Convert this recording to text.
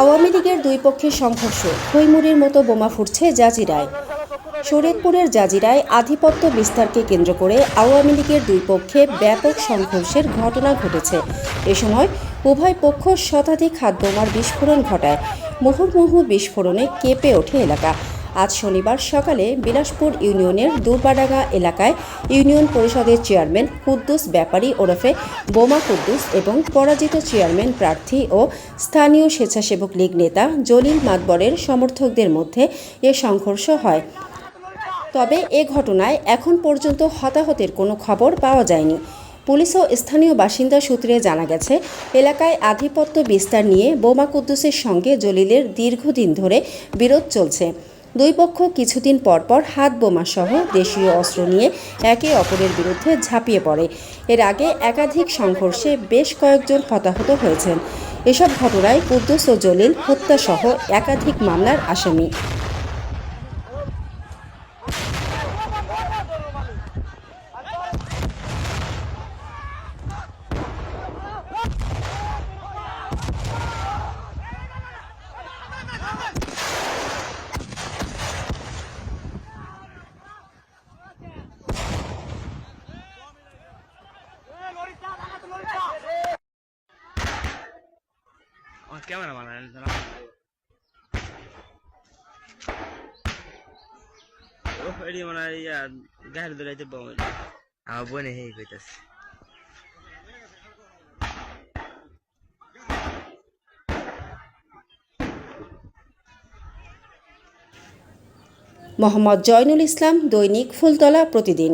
আওয়ামী লীগের দুই পক্ষের সংঘর্ষ, হৈমুরির মতো বোমা ফুটছে জাজিরায়। শরীয়তপুরের জাজিরায় আধিপত্য বিস্তারকে কেন্দ্র করে আওয়ামী লীগের দুই পক্ষে ব্যাপক সংঘর্ষের ঘটনা ঘটেছে। এ সময় উভয় পক্ষ শতাধিক হাত বোমার বিস্ফোরণ ঘটায়। মুহুর্মুহু বিস্ফোরণে কেঁপে ওঠে এলাকা। আজ শনিবার সকালে বিলাসপুর ইউনিয়নের দুর্বাডাঙ্গা এলাকায় ইউনিয়ন পরিষদের চেয়ারম্যান কুদ্দুস ব্যাপারী ওরফে বোমা কুদ্দুস এবং পরাজিত চেয়ারম্যান প্রার্থী ও স্থানীয় স্বেচ্ছাসেবক লীগ নেতা জলিল মাতবরের সমর্থকদের মধ্যে এ সংঘর্ষ হয়। তবে এ ঘটনায় এখন পর্যন্ত হতাহতের কোনো খবর পাওয়া যায়নি। পুলিশ ও স্থানীয় বাসিন্দা সূত্রে জানা গেছে, এলাকায় আধিপত্য বিস্তার নিয়ে বোমা কুদ্দুসের সঙ্গে জলিলের দীর্ঘদিন ধরে বিরোধ চলছে। দুই পক্ষ কিছুদিন পরপর হাত বোমা সহ দেশীয় অস্ত্র নিয়ে একে অপরের বিরুদ্ধে ঝাঁপিয়ে পড়ে। এর আগে একাধিক সংঘর্ষে বেশ কয়েকজন হতাহত হয়েছেন। এসব ঘটনায় কুদ্দুস ও জলিল হত্যাসহ একাধিক মামলার আসামি। আমার ক্যামেরা বানায় ও এডি মানে গাড়ি দৌড়াইতে বম আমার বোনে হেই কইতাছে মোহাম্মদ জয়নুল ইসলাম দৈনিক ফুলতলা প্রতিদিন।